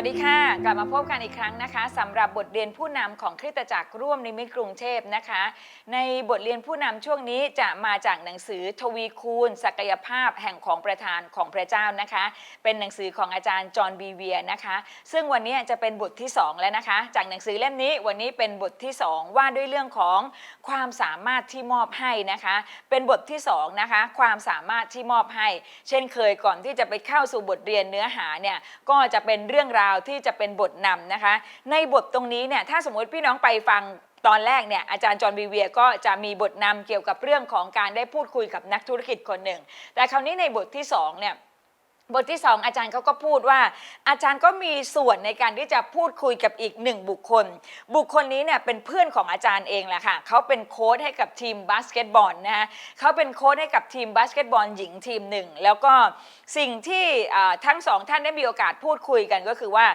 สวัสดีค่ะ กลับมาพบกันอีกครั้งนะคะสำหรับบทเรียนผู้นำของคริสตจักรร่วมในมิตรกรุงเทพนะคะ ในบทเรียนผู้นำช่วงนี้จะมาจากหนังสือทวีคูณ ศักยภาพแห่งของประธานของพระเจ้านะคะ เป็นหนังสือของอาจารย์จอห์นบีเวียนะคะ ซึ่งวันนี้จะเป็นบทที่ 2 แล้วนะคะ จากหนังสือเล่มนี้วันนี้เป็นบทที่ 2 ว่าด้วยเรื่องของความสามารถที่มอบให้นะคะ เป็นบทที่2นะคะความสามารถที่มอบให้ เช่นเคยก่อนที่จะไปเข้าสู่บทเรียนเนื้อหาเนี่ยก็จะเป็นเรื่องราวที่จะเป็นบทนำนะคะ ในบทตรงนี้เนี่ยถ้าสมมติพี่น้องไปฟังตอนแรกเนี่ยอาจารย์จอห์นวีเวียก็จะมีบทนำเกี่ยวกับเรื่องของการได้พูดคุยกับนักธุรกิจคนหนึ่ง แต่คราวนี้ในบทที่สองเนี่ย บทที่สองอาจารย์เขาก็พูดว่า อาจารย์ก็มีส่วนในการที่จะพูดคุยกับอีกหนึ่งบุคคล บุคคลนี้เนี่ยเป็นเพื่อนของอาจารย์เองแหละค่ะเขาเป็นโค้ชให้กับทีมบาสเกตบอลนะฮะเขาเป็นโค้ชให้กับทีมบาสเกตบอลหญิงทีมหนึ่งแล้วก็สิ่งที่ทั้งสองท่านได้มีโอกาสพูดคุยกันก็คือว่า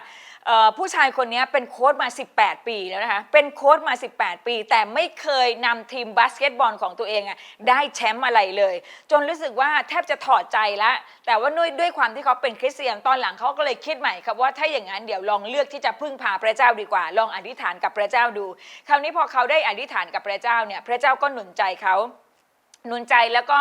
เอ่อผู้ชายคนนี้เป็นโค้ชมา 18 ปีแล้วนะคะ เป็นโค้ชมา 18 ปี แต่ไม่เคยนำทีมบาสเกตบอลของตัวเองอะได้แชมป์อะไรเลย จนรู้สึกว่าแทบจะถอดใจละ แต่ว่าด้วยด้วยความที่เขาเป็นคริสเตียนตอนหลังเขาก็เลยคิดใหม่ครับว่าถ้าอย่างนั้นเดี๋ยวลองเลือกที่จะพึ่งพาพระเจ้าดีกว่า ลองอธิษฐานกับพระเจ้าดู คราวนี้พอเขาได้อธิษฐานกับพระเจ้าเนี่ยพระเจ้าก็หนุนใจเขาหนุนใจแล้วก็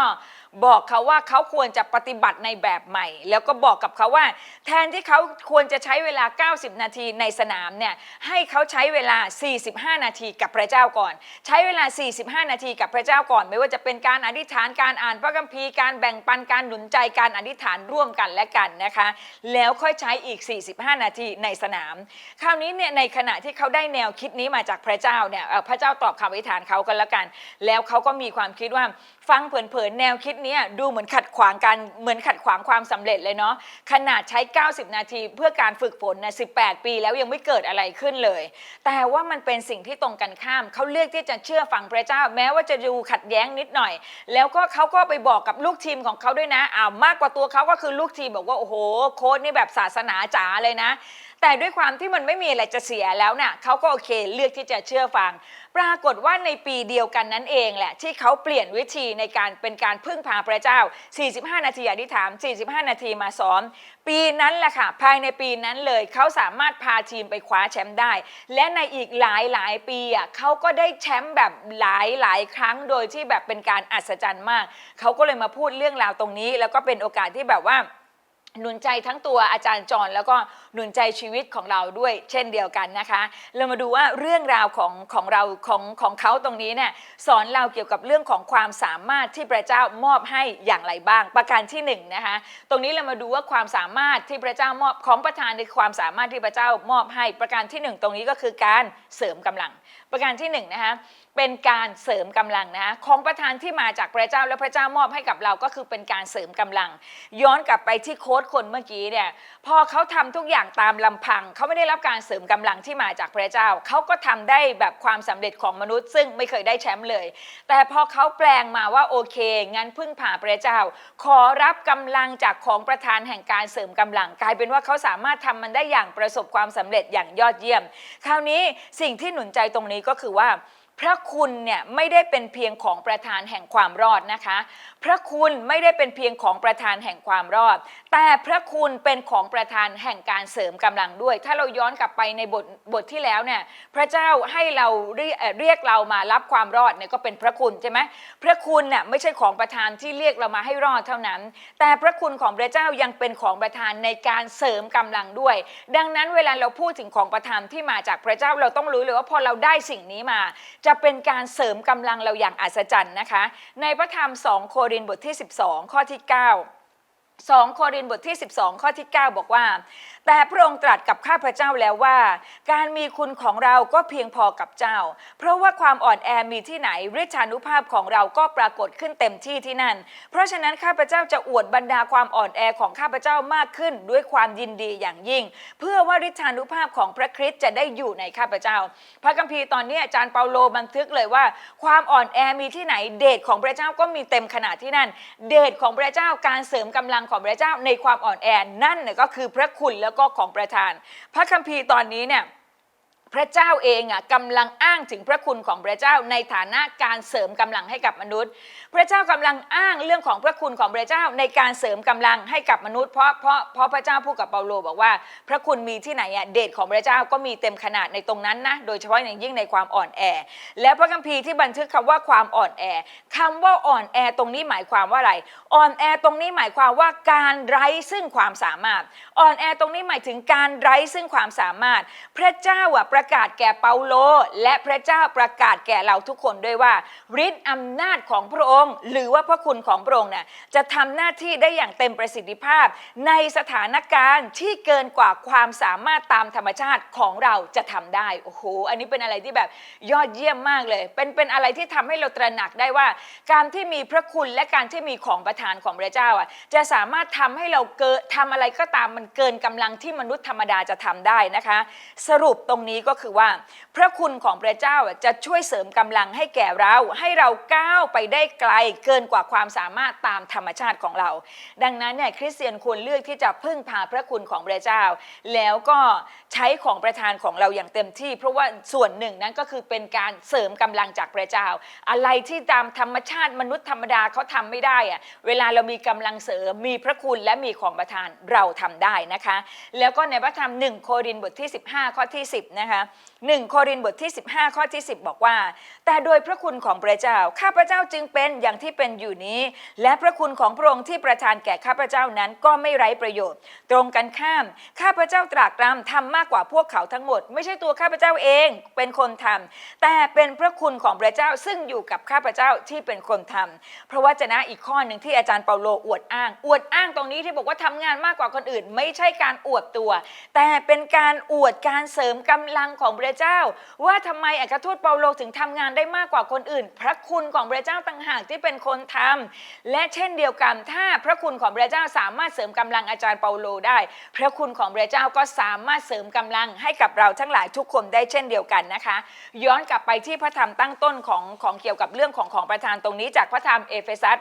บอกเขาว่าเขาควรจะปฏิบัติในแบบใหม่ แล้วก็บอกกับเขาว่า แทนที่เขาควรจะใช้เวลา 90 นาทีในสนามเนี่ยให้เขาใช้เวลา 45 นาทีกับพระเจ้าก่อน ใช้เวลา 45 นาทีกับพระเจ้าก่อน ไม่ว่าจะเป็นการอธิษฐานการอ่านพระคัมภีร์การแบ่งปันการหนุนใจการอธิษฐานร่วมกันและกันนะคะ แล้วค่อยใช้อีก 45 นาทีในสนาม คราวนี้เนี่ยในขณะที่เขาได้แนวคิดนี้มาจากพระเจ้าเนี่ยพระเจ้าตอบคำอธิษฐานเขากันแล้วกัน แล้วเขาก็มีความคิดว่าฟังเผินๆแนวคิดนี้ดูเหมือนขัดขวางกันเหมือนขัดขวางความสำเร็จเลยเนาะขนาดใช้ 90 นาทีเพื่อการฝึกฝนนะ18 ปีแล้วยังไม่เกิดอะไรขึ้นเลย แต่ว่ามันเป็นสิ่งที่ตรงกันข้ามเขาเลือกที่จะเชื่อฟังพระเจ้า แม้ว่าจะดูขัดแย้งนิดหน่อย แล้วก็เขาก็ไปบอกกับลูกทีมของเขาด้วยนะอ้าวมากกว่าตัวเขาก็คือลูกทีมบอกว่าโอ้โหโค้ดนี่แบบศาสนาจ๋าเลยนะ แต่ด้วยความที่มันไม่มีอะไรจะเสียแล้วน่ะเขาก็โอเคเลือกที่จะเชื่อฟัง ปรากฏว่าในปีเดียวกันนั้นเองแหละ ที่เขาเปลี่ยนวิธีในการเป็นการพึ่งพาพระเจ้า 45 นาทีอธิษฐาน 45 นาทีมาซ้อม ปีนั้นแหละค่ะ ภายในปีนั้นเลยเขาสามารถพาทีมไปคว้าแชมป์ได้ และในอีกหลายหลายปีอะเขาก็ได้แชมป์แบบหลายหลายครั้งโดยที่แบบเป็นการอัศจรรย์มาก เขาก็เลยมาพูดเรื่องราวตรงนี้ แล้วก็เป็นโอกาสที่แบบว่า หนุนใจทั้งตัวอาจารย์จรแล้วก็หนุนใจชีวิตของเราด้วยเช่นเดียวกันนะคะ เรามาดูว่าเรื่องราวของของเราของของเขาตรงนี้เนี่ยสอนเราเกี่ยวกับเรื่องของความสามารถที่พระเจ้ามอบให้อย่างไรบ้าง ประการที่หนึ่งนะคะตรงนี้เรามาดูว่าความสามารถที่พระเจ้ามอบของประธานในความสามารถที่พระเจ้ามอบให้ประการที่หนึ่งตรงนี้ก็คือการเสริมกำลัง ประการที่หนึ่งนะคะเป็นการเสริมกำลังนะของประธานที่มาจากพระเจ้าและพระเจ้ามอบให้กับเราก็คือเป็นการเสริมกำลัง ย้อนกลับไปที่โค้ดคนเมื่อกี้เนี่ยพอเขาทำทุกอย่างตามลำพัง เขาไม่ได้รับการเสริมกำลังที่มาจากพระเจ้า เขาก็ทำได้แบบความสำเร็จของมนุษย์ ซึ่งไม่เคยได้แชมป์เลย แต่พอเขาแปลงมาว่าโอเค งั้นพึ่งพาพระเจ้า ขอรับกำลังจากของประธานแห่งการเสริมกำลัง กลายเป็นว่าเขาสามารถทำมันได้อย่างประสบความสำเร็จอย่างยอดเยี่ยม คราวนี้สิ่งที่หนุนใจตรงนี้ก็คือว่า ระคุณเนี่ยไม่ได้เป็นเพียงของประธานแห่งความรอดนะคะ พระคุณไม่ได้เป็นเพียงของประธานแห่งความรอด แต่พระคุณเป็นของประธานแห่งการเสริมกำลังด้วย ถ้าเราย้อนกลับไปในบทบทที่แล้วเนี่ยพระเจ้าให้เราเรียกเรียกเรามารับความรอดเนี่ยก็เป็นพระคุณใช่ไหมพระคุณเนี่ยไม่ใช่ของประธานที่เรียกเรามาให้รอดเท่านั้น แต่พระคุณของพระเจ้ายังเป็นของประธานในการเสริมกำลังด้วย ดังนั้นเวลาเราพูดถึงของประทานที่มาจากพระเจ้าเราต้องรู้เลยว่าพอเราได้สิ่งนี้มาจะะเป็นการเสริมกำลังเราอย่างอัศจรรย์นะคะ ในพระธรรม 2 โครินธ์บทที่ 12 ข้อที่ 9 2 โครินธ์บทที่ 12 ข้อที่ 9 บอกว่า แต่พระองค์ตรัสกับข้าพเจ้าแล้วว่า การมีคุณของเราก็เพียงพอกับเจ้า เพราะว่าความอ่อนแอมีที่ไหนฤทธานุภาพของเราก็ปรากฏขึ้นเต็มที่ที่นั่น เพราะฉะนั้นข้าพเจ้าจะอวดบรรดาความอ่อนแอของข้าพเจ้ามากขึ้นด้วยความยินดีอย่างยิ่ง เพื่อว่าฤทธานุภาพของพระคริสต์จะได้อยู่ในข้าพเจ้า พระคัมภีร์ตอนนี้อาจารย์เปาโลบันทึกเลยว่า ความอ่อนแอมีที่ไหนเดชของพระเจ้าก็มีเต็มขนาดที่นั่น เดชของพระเจ้าการเสริมกำลังของพระเจ้าในความอ่อนแอนั่นก็คือพระคุณแล้วก็ของประทาน พระคัมภีร์ตอนนี้เนี่ย พระเจ้าเองอะกำลังอ้างถึงพระคุณของพระเจ้าในฐานะการเสริมกำลังให้กับมนุษย์ พระเจ้ากำลังอ้างเรื่องของพระคุณของพระเจ้าในการเสริมกำลังให้กับมนุษย์เพราะเพราะเพราะพระเจ้าพูดกับเปาโลบอกว่า พระคุณมีที่ไหนอะเดชของพระเจ้าก็มีเต็มขนาดในตรงนั้นนะโดยเฉพาะอย่างยิ่งในความอ่อนแอ แล้วพระคัมภีร์ที่บันทึกคำว่าความอ่อนแอคำว่าอ่อนแอตรงนี้หมายความว่าอะไรอ่อนแอตรงนี้หมายความว่าการไร้ซึ่งความสามารถ อ่อนแอตรงนี้หมายถึงการไร้ซึ่งความสามารถ พระเจ้าอะประกาศแก่เปาโล และพระเจ้าประกาศแก่เราทุกคนด้วยว่าฤทธิ์อำนาจของพระองค์ หรือว่าพระคุณของพระองค์เนี่ยจะทำหน้าที่ได้อย่างเต็มประสิทธิภาพ ในสถานการณ์ที่เกินกว่าความสามารถตามธรรมชาติของเราจะทำได้โอ้โหอันนี้เป็นอะไรที่แบบยอดเยี่ยมมากเลย เป็นเป็นอะไรที่ทำให้เราตระหนักได้ว่า การที่มีพระคุณและการที่มีของประทานของพระเจ้าอะจะสามารถทำให้เราเกิดทำอะไรก็ตามมันเกินกำลังที่มนุษย์ธรรมดาจะทำได้นะคะ สรุปตรงนี้ก็็คือว่า พระคุณของพระเจ้าจะช่วยเสริมกำลังให้แก่เรา ให้เราก้าวไปได้ไกลเกินกว่าความสามารถตามธรรมชาติของเรา ดังนั้นเนี่ยคริสเตียนควรเลือกที่จะพึ่งพาพระคุณของพระเจ้า แล้วก็ใช้ของประทานของเราอย่างเต็มที่ เพราะว่าส่วนหนึ่งนั้นก็คือเป็นการเสริมกำลังจากพระเจ้า อะไรที่ตามธรรมชาติมนุษย์ธรรมดาเขาทำไม่ได้อะเวลาเรามีกำลังเสริมมีพระคุณและมีของประทานเราทำได้นะคะ แล้วก็ในพระธรรม1โครินธ์บทที่ 15 ข้อที่ 10นะคะ1 โครินธ์บทที่ 15 ข้อที่ 10 บอกว่า แต่โดยพระคุณของพระเจ้า ข้าพระเจ้าจึงเป็นอย่างที่เป็นอยู่นี้ และพระคุณของพระองค์ที่ประทานแก่ข้าพระเจ้านั้นก็ไม่ไร้ประโยชน์ ตรงกันข้าม ข้าพระเจ้าตรากตรำทำมากกว่าพวกเขาทั้งหมด ไม่ใช่ตัวข้าพระเจ้าเองเป็นคนทำแต่เป็นพระคุณของพระเจ้าซึ่งอยู่กับข้าพระเจ้าที่เป็นคนทำเพราะวจนะอีกข้อหนึ่งที่อาจารย์เปาโลอวดอ้าง อวดอ้างตรงนี้ที่บอกว่าทำงานมากกว่าคนอื่น ไม่ใช่การอวดตัว แต่เป็นการอวดการเสริมกำลังของพระเจ้า ว่าทำไมอัครทูตเปาโลถึงทำงานได้มากกว่าคนอื่น พระคุณของพระเจ้าต่างหากที่เป็นคนทำและเช่นเดียวกันถ้าพระคุณของพระเจ้าสามารถเสริมกำลังอาจารย์เปาโลได้ พระคุณของพระเจ้าก็สามารถเสริมกำลังให้กับเราทั้งหลายทุกคนได้เช่นเดียวกันนะคะ ย้อนกลับไปที่พระธรรมตั้งต้นของของเกี่ยวกับเรื่องของของประธานตรงนี้จากพระธรรมเอเฟซัส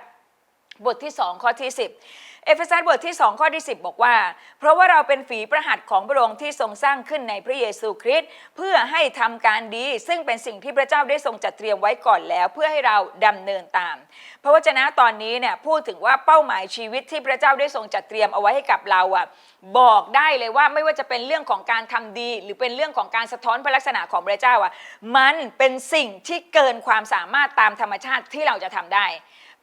บทที่2ข้อที่10 เอเฟซัสบทที่ 2 ข้อที่ 10 บอกว่า เพราะว่าเราเป็นฝีประหัตของพระองค์ที่ทรงสร้างขึ้นในพระเยซูคริสต์เพื่อให้ทำการดี ซึ่งเป็นสิ่งที่พระเจ้าได้ทรงจัดเตรียมไว้ก่อนแล้ว เพื่อให้เราดำเนินตาม พระวจนะตอนนี้เนี่ยพูดถึงว่าเป้าหมายชีวิตที่พระเจ้าได้ทรงจัดเตรียมเอาไว้ให้กับเราอะบอกได้เลยว่าไม่ว่าจะเป็นเรื่องของการทำดี หรือเป็นเรื่องของการสะท้อนพระลักษณะของพระเจ้าอะมันเป็นสิ่งที่เกินความสามารถตามธรรมชาติที่เราจะทำได้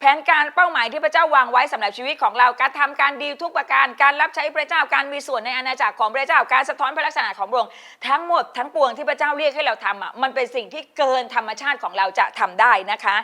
แผนการเป้าหมายที่พระเจ้าวางไว้สำหรับชีวิตของเราการทำการดีทุกประการการรับใช้พระเจ้าการมีส่วนในอาณาจักรของพระเจ้าการสะท้อนพระลักษณะของพระองค์ทั้งหมดทั้งปวงที่พระเจ้าเรียกให้เราทำอะมันเป็นสิ่งที่เกินธรรมชาติของเราจะทำได้นะคะ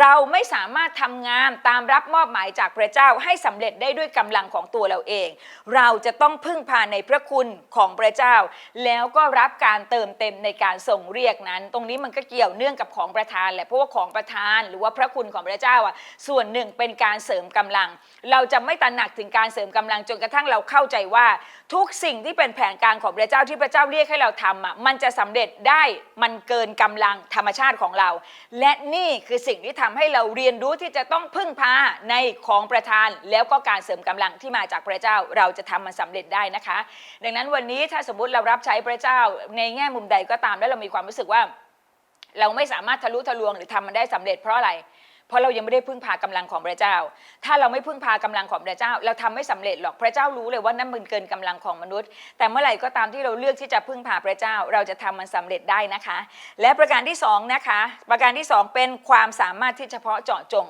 เราไม่สามารถทำงานตามรับมอบหมายจากพระเจ้าให้สำเร็จได้ด้วยกำลังของตัวเราเอง เราจะต้องพึ่งพาในพระคุณของพระเจ้า แล้วก็รับการเติมเต็มในการส่งเรียกนั้น ตรงนี้มันก็เกี่ยวเนื่องกับของประทานแหละเพราะว่าของประทานหรือว่าพระคุณของพระเจ้าอะส่วนหนึ่งเป็นการเสริมกำลัง เราจะไม่ตระหนักถึงการเสริมกำลังจนกระทั่งเราเข้าใจว่า ทุกสิ่งที่เป็นแผนการของพระเจ้าที่พระเจ้าเรียกให้เราทำอะมันจะสำเร็จได้มันเกินกำลังธรรมชาติของเรา และนี่คือสิ่งที่ทำให้เราเรียนรู้ที่จะต้องพึ่งพาในของประทาน แล้วก็การเสริมกำลังที่มาจากพระเจ้าเราจะทำมันสำเร็จได้นะคะ ดังนั้นวันนี้ถ้าสมมติเรารับใช้พระเจ้าในแง่มุมใดก็ตาม แล้วเรามีความรู้สึกว่า เราไม่สามารถทะลุทะลวงหรือทำมันได้สำเร็จเพราะอะไร เพราะเรายังไม่ได้พึ่งพากำลังของพระเจ้า ถ้าเราไม่พึ่งพากำลังของพระเจ้า เราทำไม่สำเร็จหรอกพระเจ้ารู้เลยว่านั่นมันเกินกำลังของมนุษย์ แต่เมื่อไหร่ก็ตามที่เราเลือกที่จะพึ่งพาพระเจ้า เราจะทำมันสำเร็จได้นะคะ และประการที่สองนะคะประการที่สองเป็นความสามารถที่เฉพาะเจาะจง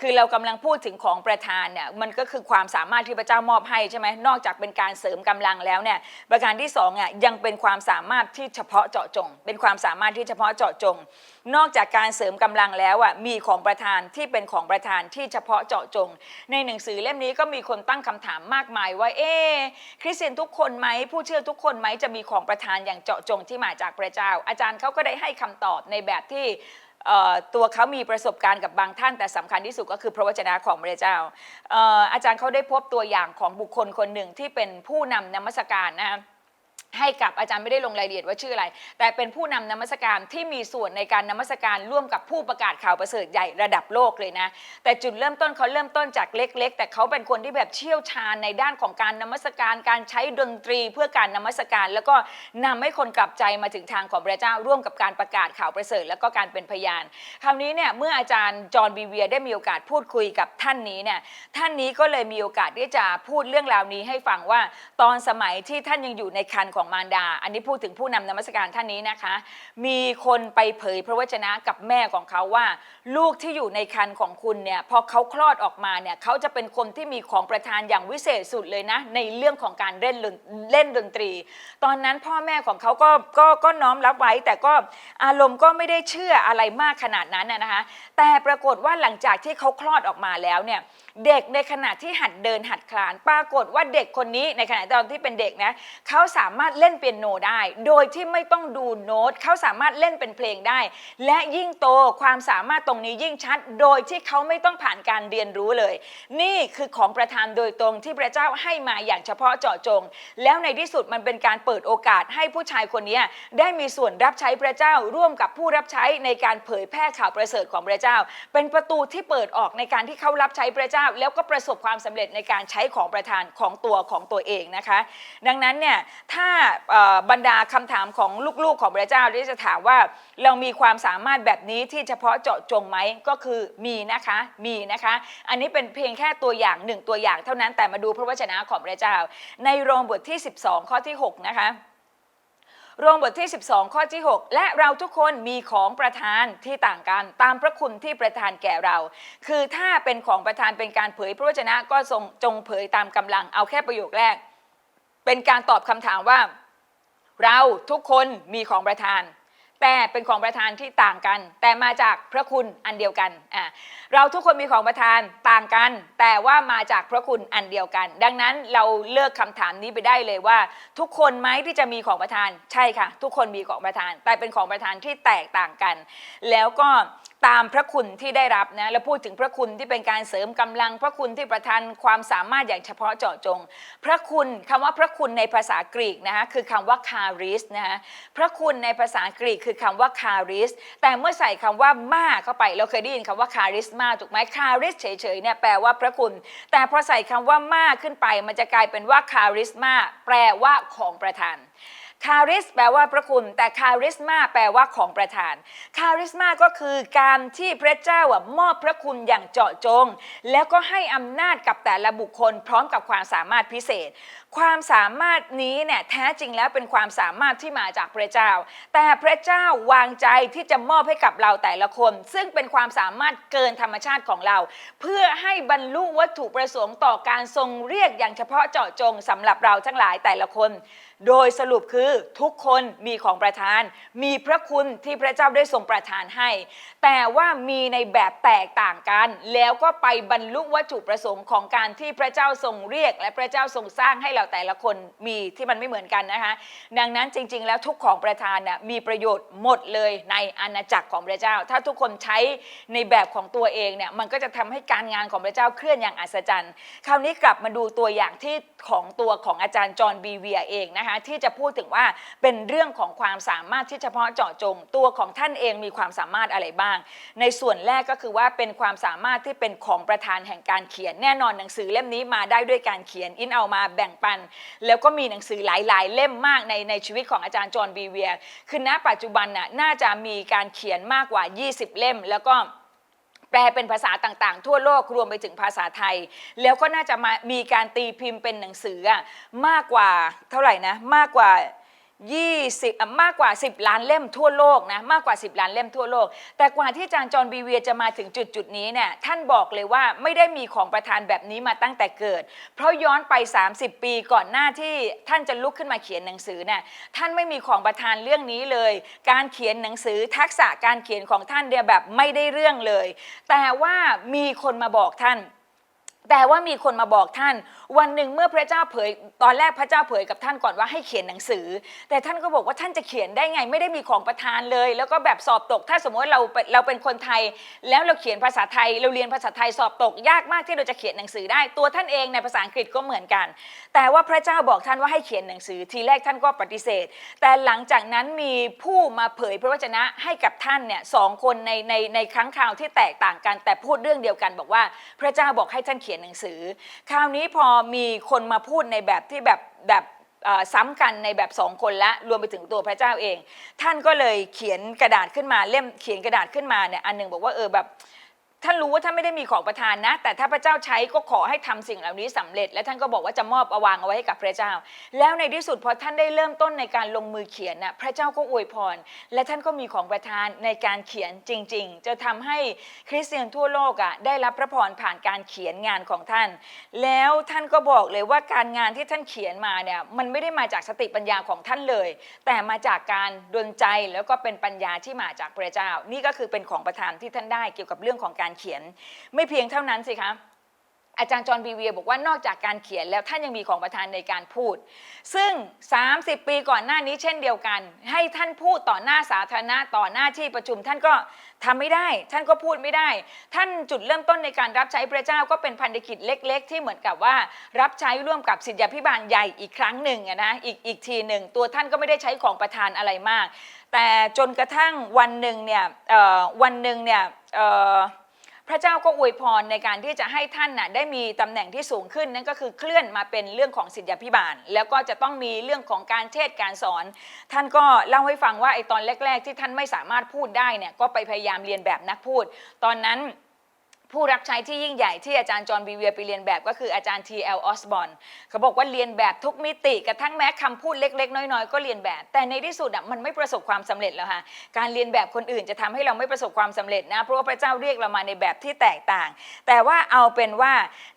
คือเรากำลังพูดถึงของประทานเนี่ยมันก็คือความสามารถที่พระเจ้ามอบให้ใช่ไหมนอกจากเป็นการเสริมกำลังแล้วเนี่ยประการที่สองอะยังเป็นความสามารถที่เฉพาะเจาะจง เป็นความสามารถที่เฉพาะเจาะจง นอกจากการเสริมกำลังแล้วอะมีของประทานที่เป็นของประทานที่เฉพาะเจาะจง ในหนังสือเล่มนี้ก็มีคนตั้งคำถามมากมายว่าเอ๊คริสเตียนทุกคนไหมผู้เชื่อทุกคนไหมจะมีของประทานอย่างเจาะจงที่มาจากพระเจ้า อาจารย์เขาก็ได้ให้คำตอบในแบบที่ตัวเขามีประสบการณ์กับบางท่าน แต่สำคัญที่สุดก็คือพระวจนะของพระเจ้าเอ่ออาจารย์เขาได้พบตัวอย่างของบุคคลคนหนึ่งที่เป็นผู้นำนมัสการนะ ให้กับอาจารย์ไม่ได้ลงรายละเอียดว่าชื่ออะไร แต่เป็นผู้นำนมัสการที่มีส่วนในการนมัสการร่วมกับผู้ประกาศข่าวประเสริฐใหญ่ระดับโลกเลยนะ แต่จุดเริ่มต้นเขาเริ่มต้นจากเล็ก ๆ แต่เขาเป็นคนที่แบบเชี่ยวชาญในด้านของการนมัสการ การใช้ดนตรีเพื่อการนมัสการ แล้วก็นำให้คนกลับใจมาถึงทางของพระเจ้าร่วมกับการประกาศข่าวประเสริฐ แล้วก็การเป็นพยาน คราวนี้เนี่ยเมื่ออาจารย์จอห์นบีเวียได้มีโอกาสพูดคุยกับท่านนี้เนี่ยท่านนี้ก็เลยมีโอกาสที่จะพูดเรื่องราวนี้ให้ฟังว่า ตอนสมัยที่ท่านยังอยู่ในคันของมารดา อันนี้พูดถึงผู้นำนมัสการท่านนี้นะคะ มีคนไปเผยพระวจนะกับแม่ของเขาว่า ลูกที่อยู่ในคันของคุณเนี่ยพอเขาคลอดออกมาเนี่ยเขาจะเป็นคนที่มีของประทานอย่างวิเศษสุดเลยนะ ในเรื่องของการเล่นดนเล่นดนตรี ตอนนั้นพ่อแม่ของเขาก็ก็ก็น้อมรับไว้ แต่ก็อารมณ์ก็ไม่ได้เชื่ออะไรมากขนาดนั้นนะนะคะ แต่ปรากฏว่าหลังจากที่เขาคลอดออกมาแล้วเนี่ยเด็กในขณะที่หัดเดินหัดคลาน ปรากฏว่าเด็กคนนี้ในขณะตอนที่เป็นเด็กนะเขาสามารถเล่นเปียโนได้ โดยที่ไม่ต้องดูโน้ตเขาสามารถเล่นเป็นเพลงได้ และยิ่งโตความสามารถตรงนี้ยิ่งชัด โดยที่เขาไม่ต้องผ่านการเรียนรู้เลย นี่คือของประทานโดยตรงที่พระเจ้าให้มาอย่างเฉพาะเจาะจง แล้วในที่สุดมันเป็นการเปิดโอกาสให้ผู้ชายคนนี้ได้มีส่วนรับใช้พระเจ้าร่วมกับผู้รับใช้ในการเผยแพร่ข่าวประเสริฐของพระเจ้า เป็นประตูที่เปิดออกในการที่เขารับใช้พระเจ้า แล้วก็ประสบความสำเร็จในการใช้ของประทานของตัวของตัวเองนะคะ ดังนั้นเนี่ยถ้าบรรดาคำถามของลูกๆของพระเจ้าที่จะถามว่าเรามีความสามารถแบบนี้ที่เฉพาะเจาะจงไหมก็คือมีนะคะมีนะคะ อันนี้เป็นเพียงแค่ตัวอย่างหนึ่งตัวอย่างเท่านั้นแต่มาดูพระวจนะของพระเจ้า ในโรมบทที่ 12 ข้อที่ 6 นะคะโรมบทที่ 12 ข้อที่ 6 และเราทุกคนมีของประทานที่ต่างกัน ตามพระคุณที่ประทานแก่เรา คือถ้าเป็นของประทานเป็นการเผยพระวจนะก็ทรงจงเผยตามกำลังเอาแค่ประโยคแรก เป็นการตอบคำถามว่า เราทุกคนมีของประทาน แต่เป็นของประทานที่ต่างกัน แต่มาจากพระคุณอันเดียวกันอะเราทุกคนมีของประทานต่างกัน แต่ว่ามาจากพระคุณอันเดียวกัน ดังนั้นเราเลิกคำถามนี้ไปได้เลยว่า ทุกคนไหมที่จะมีของประทาน ใช่ค่ะ ทุกคนมีของประทาน แต่เป็นของประทานที่แตกต่างกัน แล้วก็ ตามพระคุณที่ได้รับนะแล้วพูดถึงพระคุณที่เป็นการเสริมกำลัง พระคุณที่ประทานความสามารถอย่างเฉพาะเจาะจง พระคุณคำว่าพระคุณในภาษากรีกนะคะคือคำว่าคาริสนะคะพระคุณในภาษากรีกคือคำว่าคาริสแต่เมื่อใส่คำว่ามาเข้าไป เราเคยได้ยินคำว่าคาริสมาถูกไหมคาริสเฉยๆเนี่ยแปลว่าพระคุณ แต่พอใส่คำว่ามาขึ้นไป มันจะกลายเป็นว่าคาริสมาแปลว่าของประทาน คาริสแปลว่าพระคุณ แต่คาริสมาแปลว่าของประทาน คาริสมาก็คือการที่พระเจ้าอะมอบพระคุณอย่างเจาะจง แล้วก็ให้อำนาจกับแต่ละบุคคล พร้อมกับความสามารถพิเศษ ความสามารถนี้เนี่ยแท้จริงแล้วเป็นความสามารถที่มาจากพระเจ้า แต่พระเจ้าวางใจที่จะมอบให้กับเราแต่ละคน ซึ่งเป็นความสามารถเกินธรรมชาติของเรา เพื่อให้บรรลุวัตถุประสงค์ต่อการทรงเรียกอย่างเฉพาะเจาะจงสำหรับเราทั้งหลายแต่ละคน โดยสรุปคือทุกคนมีของประทาน มีพระคุณที่พระเจ้าได้ทรงประทานให้ แต่ว่ามีในแบบแตกต่างกัน แล้วก็ไปบรรลุวัตถุประสงค์ของการที่พระเจ้าทรงเรียก และพระเจ้าทรงสร้างให้เราแต่ละคนมีที่มันไม่เหมือนกันนะคะ ดังนั้นจริง ๆ แล้วทุกของประทานน่ะมีประโยชน์หมดเลยในอาณาจักรของพระเจ้า ถ้าทุกคนใช้ในแบบของตัวเองเนี่ยมันก็จะทำให้การงานของพระเจ้าเคลื่อนอย่างอัศจรรย์ คราวนี้กลับมาดูตัวอย่างที่ของตัวของอาจารย์จอห์นบีเวียเองนะคะที่จะพูดถึงว่าเป็นเรื่องของความสามารถที่เฉพาะเจาะจง ตัวของท่านเองมีความสามารถอะไรบ้าง ในส่วนแรกก็คือว่าเป็นความสามารถที่เป็นของประธานแห่งการเขียน แน่นอนหนังสือเล่มนี้มาได้ด้วยการเขียนอินเอามาแบ่งปัน แล้วก็มีหนังสือหลายๆ เล่มมากในในชีวิตของอาจารย์จอห์นบีเวียคือณปัจจุบันน่ะน่าจะมีการเขียนมากกว่า 20 เล่ม แล้วก็ ลเป็นภาษาต่างๆ ทั่วโลกรวมไปถึงภาษาไทย แล้วก็น่าจะมามีการตีพิมพ์เป็นหนังสืออะมากกว่าเท่าไหร่นะ มากกว่า 20อะมากกว่า 10 ล้านเล่มทั่วโลกนะมากกว่า 10 ล้านเล่มทั่วโลก แต่กว่าที่อาจารย์จอห์นบีเวียจะมาถึงจุดจุดนี้เนี่ยท่านบอกเลยว่าไม่ได้มีของประทานแบบนี้มาตั้งแต่เกิด เพราะย้อนไป 30 ปีก่อนหน้าที่ท่านจะลุกขึ้นมาเขียนหนังสือเนี่ยท่านไม่มีของประทานเรื่องนี้เลย การเขียนหนังสือทักษะการเขียนของท่านเนี่ยแบบไม่ได้เรื่องเลย แต่ว่ามีคนมาบอกท่าน แต่ว่ามีคนมาบอกท่าน วันหนึ่งเมื่อพระเจ้าเผย ตอนแรกพระเจ้าเผยกับท่านก่อนว่าให้เขียนหนังสือ แต่ท่านก็บอกว่าท่านจะเขียนได้ไงไม่ได้มีของประทานเลย แล้วก็แบบสอบตก ถ้าสมมติเราเราเป็นคนไทย แล้วเราเขียนภาษาไทย เราเรียนภาษาไทยสอบตก ยากมากที่เราจะเขียนหนังสือได้ ตัวท่านเองในภาษาอังกฤษก็เหมือนกัน แต่ว่าพระเจ้าบอกท่านว่าให้เขียนหนังสือ ทีแรกท่านก็ปฏิเสธ แต่หลังจากนั้นมีผู้มาเผยพระวจนะให้กับท่านเนี่ยสองคนในในในครั้งคราวที่แตกต่างกัน แต่พูดเรื่องเดียวกันบอกว่าพระเจ้าบอกให้ท่านเขียนหนังสือ คราวนี้พอมีคนมาพูดในแบบที่แบบแบบซ้ำกันในแบบสองคนละรวมไปถึงตัวพระเจ้าเอง ท่านก็เลยเขียนกระดาษขึ้นมาเล่มเขียนกระดาษขึ้นมาเนี่ยอันหนึ่งบอกว่าเออแบบ ท่านรู้ว่าท่านไม่ได้มีของประทานนะ แต่ถ้าพระเจ้าใช้ก็ขอให้ทำสิ่งเหล่านี้สำเร็จ และท่านก็บอกว่าจะมอบอวางเอาไว้ให้กับพระเจ้า แล้วในที่สุดพอท่านได้เริ่มต้นในการลงมือเขียนน่ะพระเจ้าก็อวยพร และท่านก็มีของประทานในการเขียนจริง ๆ จะทำให้คริสเตียนทั่วโลกอะได้รับพระพรผ่านการเขียนงานของท่าน แล้วท่านก็บอกเลยว่าการงานที่ท่านเขียนมาเนี่ยมันไม่ได้มาจากสติปัญญาของท่านเลย แต่มาจากการดลใจแล้วก็เป็นปัญญาที่มาจากพระเจ้า นี่ก็คือเป็นของประทานที่ท่านได้เกี่ยวกับเรื่องของการเขียน ไม่เพียงเท่านั้นสิคะอาจารย์จอห์นบีเวียบอกว่านอกจากการเขียนแล้วท่านยังมีของประทานในการพูด ซึ่ง 30 ปีก่อนหน้านี้เช่นเดียวกัน ให้ท่านพูดต่อหน้าสาธารณะต่อหน้าที่ประชุม ท่านก็ทำไม่ได้ ท่านก็พูดไม่ได้ ท่านจุดเริ่มต้นในการรับใช้พระเจ้าก็เป็นพันธกิจเล็ก ๆ ที่เหมือนกับว่า รับใช้ร่วมกับศิษยาพิบาลใหญ่อีกครั้งหนึ่งนะอีกอีกทีหนึ่งตัวท่านก็ไม่ได้ใช้ของประทานอะไรมาก แต่จนกระทั่งวันหนึ่งเนี่ยวันหนึ่งเนี่ย พระเจ้าก็อวยพรในการที่จะให้ท่านน่ะได้มีตำแหน่งที่สูงขึ้นนั่นก็คือเคลื่อนมาเป็นเรื่องของศิษยาพิบาล แล้วก็จะต้องมีเรื่องของการเทศการสอน ท่านก็เล่าให้ฟังว่าไอ้ตอนแรก ๆ ที่ท่านไม่สามารถพูดได้เนี่ยก็ไปพยายามเรียนแบบนักพูด ตอนนั้น ผู้รับใช้ที่ยิ่งใหญ่ที่อาจารย์จอห์นบีเวียไปเรียนแบบก็คืออาจารย์ T.L. Osborne เขาบอกว่าเรียนแบบทุกมิติกระทั่งแม้คำพูดเล็ก ๆ น้อย ๆ ก็เรียนแบบ แต่ในที่สุดอะมันไม่ประสบความสำเร็จแล้วค่ะการเรียนแบบคนอื่นจะทำให้เราไม่ประสบความสำเร็จนะเพราะว่าพระเจ้าเรียกเรามาในแบบที่แตกต่าง แต่ว่าเอาเป็นว่า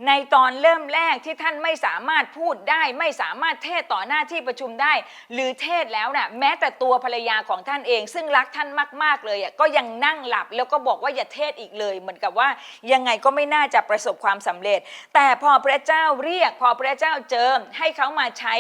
ในตอนเริ่มแรกที่ท่านไม่สามารถพูดได้ ไม่สามารถเทศต่อหน้าที่ประชุมได้ หรือเทศแล้วน่ะแม้แต่ตัวภรรยาของท่านเอง ซึ่งรักท่านมาก ๆเลยอะก็ยังนั่งหลับแล้วก็บอกว่าอย่าเทศอีกเลยเหมือนกับว่ายังไงก็ไม่น่าจะประสบความสำเร็จ แต่พอพระเจ้าเรียก พอพระเจ้าเจิมให้เขามาใช้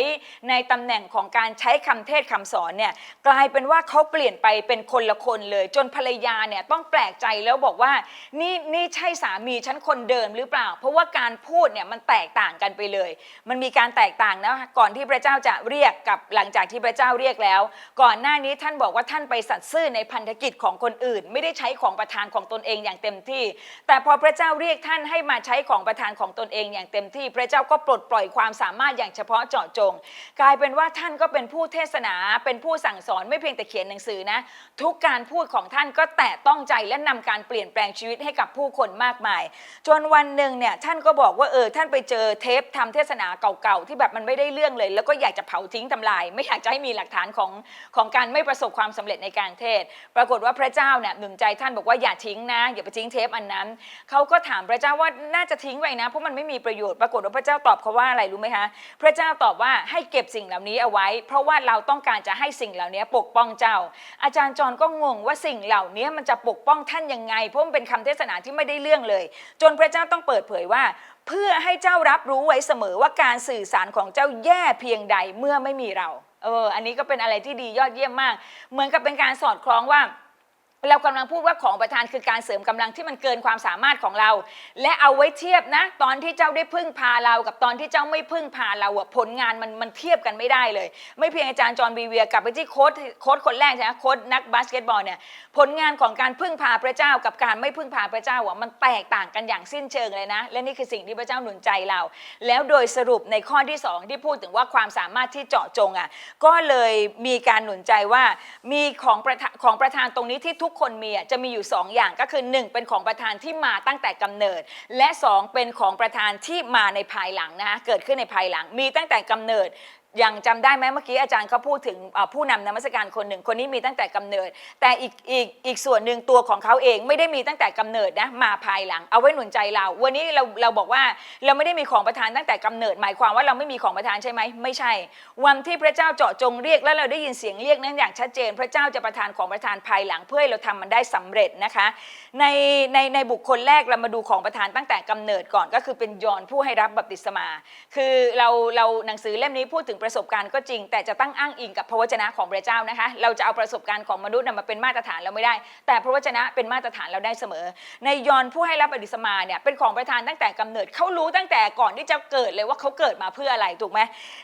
ในตำแหน่งของการใช้คำเทศคำสอนเนี่ยกลายเป็นว่าเขาเปลี่ยนไปเป็นคนละคนเลย จนภรรยาเนี่ยต้องแปลกใจแล้วบอกว่านี่นี่ใช่สามีฉันคนเดิมหรือเปล่า เพราะว่าการพูดเนี่ยมันแตกต่างกันไปเลย มันมีการแตกต่างนะก่อนที่พระเจ้าจะเรียกกับหลังจากที่พระเจ้าเรียกแล้ว ก่อนหน้านี้ท่านบอกว่าท่านไปสัตย์ซื่อในพันธกิจของคนอื่น ไม่ได้ใช้ของประทานของตนเองอย่างเต็มที่ แต่พอพระเจ้าเรียกท่านให้มาใช้ของประทานของตนเองอย่างเต็มที่ พระเจ้าก็ปลดปล่อยความสามารถอย่างเฉพาะเจาะจง กลายเป็นว่าท่านก็เป็นผู้เทศนา เป็นผู้สั่งสอนไม่เพียงแต่เขียนหนังสือนะ ทุกการพูดของท่านก็แตะต้องใจและนำการเปลี่ยนแปลงชีวิตให้กับผู้คนมากมาย จนวันหนึ่งเนี่ยท่านก็บอกว่าเออท่านไปเจอเทปทำเทศนาเก่าๆที่แบบมันไม่ได้เรื่องเลย แล้วก็อยากจะเผาทิ้งทำลาย ไม่อยากจะให้มีหลักฐานของของการไม่ประสบความสำเร็จในการเทศ ปรากฏว่าพระเจ้าเนี่ยหนุนใจท่านบอกว่าอย่าทิ้งนะอย่าไปทิ้งเทปอันนั้น เขาก็ถามพระเจ้าว่าน่าจะทิ้งไว้นะเพราะมันไม่มีประโยชน์ปรากฏว่าพระเจ้าตอบเขาว่าอะไรรู้ไหมคะพระเจ้าตอบว่าให้เก็บสิ่งเหล่านี้เอาไว้ เพราะว่าเราต้องการจะให้สิ่งเหล่านี้ปกป้องเจ้า อาจารย์จรก็งงว่าสิ่งเหล่านี้มันจะปกป้องท่านยังไงเพราะมันเป็นคำเทศนาที่ไม่ได้เรื่องเลย จนพระเจ้าต้องเปิดเผยว่าเพื่อให้เจ้ารับรู้ไว้เสมอว่าการสื่อสารของเจ้าแย่เพียงใดเมื่อไม่มีเรา เออ อันนี้ก็เป็นอะไรที่ดียอดเยี่ยมมาก เหมือนกับเป็นการสอดคล้องว่า เรากำลังพูดว่าของประทานคือการเสริมกำลังที่มันเกินความสามารถของเรา และเอาไว้เทียบนะ ตอนที่เจ้าได้พึ่งพาเรากับตอนที่เจ้าไม่พึ่งพาเราอะผลงานมันมันเทียบกันไม่ได้เลย ไม่เพียงอาจารย์จอห์นบีเวียกลับไปที่โค้ดโค้ดคนแรกใช่ไหมโค้ดนักบาสเกตบอลเนี่ยผลงานของการพึ่งพาพระเจ้ากับการไม่พึ่งพาพระเจ้าอะมันแตกต่างกันอย่างสิ้นเชิงเลยนะ และนี่คือสิ่งที่พระเจ้าหนุนใจเรา แล้วโดยสรุปในข้อที่สองที่พูดถึงว่าความสามารถที่เจาะจงอะก็เลยมีการหนุนใจว่ามีของประทานของประธานตรงนี้ที่ทุกกคนมีอะจะมีอยู่ 2 อย่างก็คือ 1 เป็นของประธานที่มาตั้งแต่กำเนิด และ 2 เป็นของประธานที่มาในภายหลังนะคะเกิดขึ้นในภายหลังมีตั้งแต่กำเนิด อย่างจำได้ไหมเมื่อกี้อาจารย์เขาพูดถึงเอ่อผู้นำนมัสการคนหนึ่งคนนี้มีตั้งแต่กำเนิด แต่อีกอีกอีกส่วนหนึ่งตัวของเขาเองไม่ได้มีตั้งแต่กำเนิดนะมาภายหลัง เอาไว้หนุนใจเรา วันนี้เราเราบอกว่าเราไม่ได้มีของประทานตั้งแต่กำเนิด หมายความว่าเราไม่มีของประทานใช่ไหมไม่ใช่ วันที่พระเจ้าเจาะจงเรียกแล้วเราได้ยินเสียงเรียกนั้นอย่างชัดเจน พระเจ้าจะประทานของประทานภายหลังเพื่อให้เราทำมันได้สำเร็จนะคะ ในในในบุคคลแรกเรามาดูของประทานตั้งแต่กำเนิดก่อนก็คือเป็นยอห์นผู้ให้รับบัพติศมา คือเราเราหนังสือเล่มนี้พูดถึงประสบการณ์ก็จริง แต่จะตั้งอ้างอิงกับพระวจนะของพระเจ้านะคะ เราจะเอาประสบการณ์ของมนุษย์นมาเป็นมาตรฐานเราไม่ได้ แต่พระวจนะเป็นมาตรฐานเราได้เสมอ ในยอนผู้ให้รับบัพติศมาเนี่ยเป็นของประทานตั้งแต่กำเนิดเขารู้ตั้งแต่ก่อนที่จะเกิดเลยว่าเขาเกิดมาเพื่ออะไรถูกไหม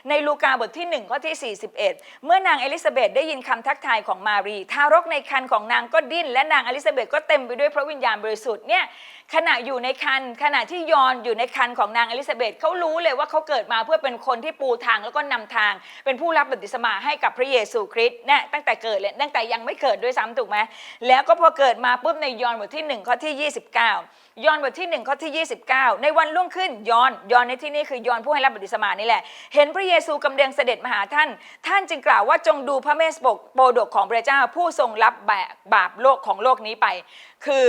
ในลูกาบทที่1ข้อที่ 41 เมื่อนางเอลิซาเบธได้ยินคำทักทายของมารี ทารกในครรภ์ของนางก็ดิ้น และนางเอลิซาเบธก็เต็มไปด้วยพระวิญญาณบริสุทธิ์เนี่ยขณะอยู่ในครรภ์ขณะที่ยอนอยู่ในครรภ์ของนางอลิซาเบธเขารู้เลยว่าเขาเกิดมาเพื่อเป็นคนที่ปูทางแล้วก็นำทาง เป็นผู้รับบัพติศมาให้กับพระเยซูคริสต์นี่ยตั้งแต่เกิดเลยตั้งแต่ยังไม่เกิดด้วยซ้ำถูกไหมแล้วก็พอเกิดมาปุ๊บในยอห์นบทที่1ข้อที่ 29 ยอห์นบทที่1ข้อที่ 29 ในวันรุ่งขึ้นยอห์นยอห์นในที่นี้คือยอห์นผู้ให้รับบัพติศมานี่แหละ เห็นพระเยซูกำเดงเสด็จมาหาท่าน ท่านจึงกล่าวว่าจงดูพระเมสสโปรดกของพระเจ้าผู้ทรงรับบาปโลกของโลกนี้ไป คือ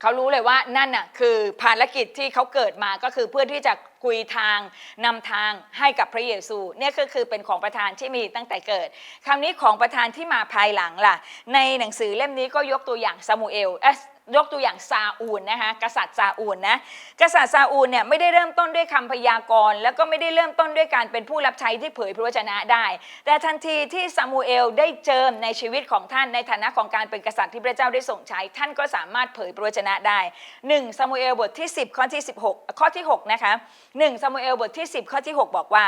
เขารู้เลยว่านั่นน่ะคือภารกิจที่เขาเกิดมาก็คือเพื่อที่จะคุยทางนำทางให้กับพระเยซูเนี่ยก็คือเป็นของประธานที่มีตั้งแต่เกิดคำนี้ของประธานที่มาภายหลังล่ะ ในหนังสือเล่มนี้ก็ยกตัวอย่างซามูเอลเอส ยกตัวอย่างซาอูลนะคะกษัตริย์ซาอูลนะกษัตริย์ซาอูลเนี่ยไม่ได้เริ่มต้นด้วยคำพยากรณ์แล้วก็ไม่ได้เริ่มต้นด้วยการเป็นผู้รับใช้ที่เผยพระวจนะได้ แต่ทันทีที่ซามูเอลได้เจิมในชีวิตของท่านในฐานะของการเป็นกษัตริย์ที่พระเจ้าได้ส่งใช้ ท่านก็สามารถเผยพระวจนะได้1ซามูเอลบทที่ 10 ข้อที่ 16 ข้อที่6นะคะ1ซามูเอลบทที่ 10 ข้อที่ 6 บอกว่า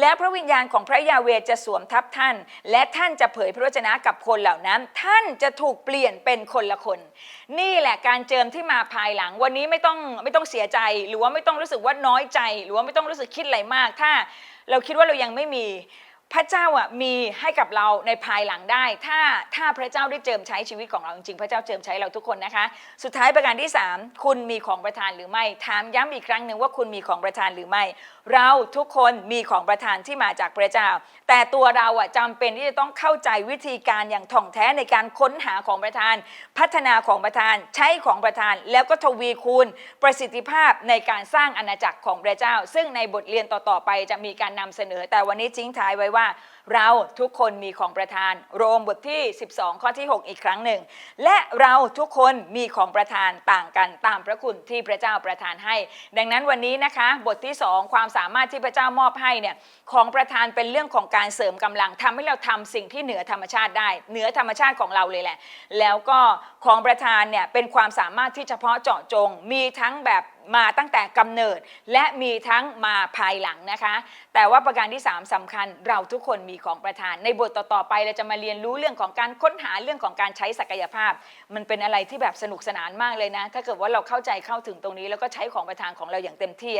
แล้วพระวิญญาณของพระยาเวจะสวมทับท่าน และท่านจะเผยพระวจนะกับคนเหล่านั้น ท่านจะถูกเปลี่ยนเป็นคนละคนนี่แหละการเจิมที่มาภายหลัง วันนี้ไม่ต้องไม่ต้องเสียใจ หรือว่าไม่ต้องรู้สึกว่าน้อยใจ หรือว่าไม่ต้องรู้สึกคิดอะไรมาก ถ้าเราคิดว่าเรายังไม่มี พระเจ้าอะมีให้กับเราในภายหลังได้ ถ้าถ้าพระเจ้าได้เจิมใช้ชีวิตของเราจริงๆพระเจ้าเจิมใช้เราทุกคนนะคะ สุดท้ายประการที่ 3 คุณมีของประทานหรือไม่ ถามย้ำอีกครั้งหนึ่งว่าคุณมีของประทานหรือไม่ เราทุกคนมีของประทานที่มาจากพระเจ้า แต่ตัวเราอะจำเป็นที่จะต้องเข้าใจวิธีการอย่างถ่องแท้ในการค้นหาของประทาน พัฒนาของประทานใช้ของประทาน แล้วก็ทวีคูณประสิทธิภาพในการสร้างอาณาจักรของพระเจ้า ซึ่งในบทเรียนต่อๆไปจะมีการนำเสนอ แต่วันนี้ทิ้งท้ายไว้ว่า เราทุกคนมีของประทาน โรมบทที่ 12 ข้อที่ 6 อีกครั้งหนึ่ง และเราทุกคนมีของประทานต่างกันตามพระคุณที่พระเจ้าประทานให้ ดังนั้นวันนี้นะคะ บทที่ 2 ความสามารถที่พระเจ้ามอบให้เนี่ยของประทานเป็นเรื่องของการเสริมกำลังทำให้เราทำสิ่งที่เหนือธรรมชาติได้ เหนือธรรมชาติของเราเลยแหละ แล้วก็ของประทานเนี่ยเป็นความสามารถที่เฉพาะเจาะจงมีทั้งแบบมาตั้งแต่กำเนิดและมีทั้งมาภายหลังนะคะ แต่ว่าประการที่ 3สำคัญเราทุกคนมีของประทาน ในบทต่อๆไปเราจะมาเรียนรู้เรื่องของการค้นหาเรื่องของการใช้ศักยภาพ มันเป็นอะไรที่แบบสนุกสนานมากเลยนะ ถ้าเกิดว่าเราเข้าใจเข้าถึงตรงนี้ แล้วก็ใช้ของประทานของเราอย่างเต็มที่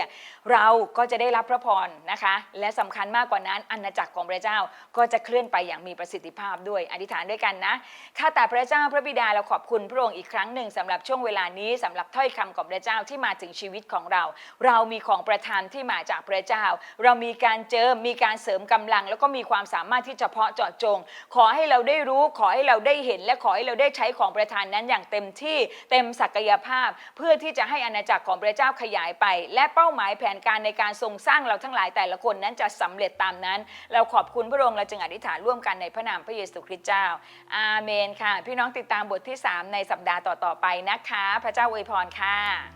เราก็จะได้รับพระพรนะคะ และสำคัญมากกว่านั้นอาณาจักรของพระเจ้าก็จะเคลื่อนไปอย่างมีประสิทธิภาพด้วยอธิษฐานด้วยกันนะข้าแต่พระเจ้าพระบิดาเราขอบคุณพระองค์อีกครั้งหนึ่งสำหรับช่วงเวลานี้สำหรับถ้อยคำของพระเจ้าที่มาถึงชีวิตของเรา เรามีของประทานที่มาจากพระเจ้า เรามีการเจอมีการเสริมกำลังแล้วก็มีความสามารถที่เฉพาะเจาะจง ขอให้เราได้รู้ ขอให้เราได้เห็น และขอให้เราได้ใช้ของประทานนั้นอย่างเต็มที่เต็มศักยภาพ เพื่อที่จะให้อาณาจักรของพระเจ้าขยายไป และเป้าหมายแผนการในการทรงสร้างเราทั้งหลายแต่ละคนนั้นจะสำเร็จตามนั้น เราขอบคุณพระองค์เราจึงอธิษฐานร่วมกันในพระนามพระเยซูคริสต์เจ้า อาเมนค่ะ พี่น้องติดตามบทที่ 3 ในสัปดาห์ต่อๆไปนะคะ พระเจ้าอวยพรค่ะ